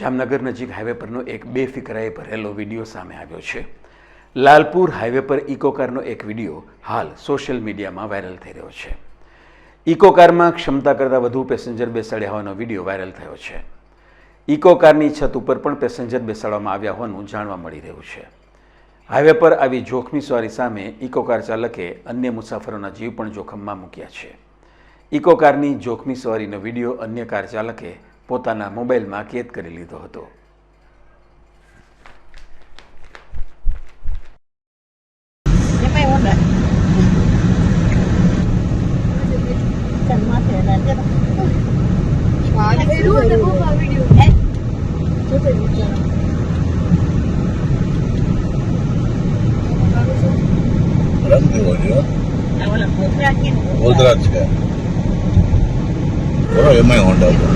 જામનગર નજીક હાઈવે પરનો એક બેફિકરાએ ભરેલો વીડિયો સામે આવ્યો છે. લાલપુર હાઈવે પર ઇકોકારનો એક વીડિયો હાલ સોશિયલ મીડિયામાં વાયરલ થઈ રહ્યો છે. ઇકો કારમાં ક્ષમતા કરતાં વધુ પેસેન્જર બેસાડ્યા હોવાનો વીડિયો વાયરલ થયો છે. ઇકો કારની છત ઉપર પણ પેસેન્જર બેસાડવામાં આવ્યા હોવાનું જાણવા મળી રહ્યું છે. હાઈવે પર આવી જોખમી સવારી સામે ઇકો કાર ચાલકે અન્ય મુસાફરોના જીવ પણ જોખમમાં મૂક્યા છે. ઇકોકારની જોખમી સવારીનો વીડિયો અન્ય કાર ચાલકે પોતાના મોબાઈલમાં કેદ કરી લીધો હતો. ગુજરાત છે. બોલો એમાં હોન્ડા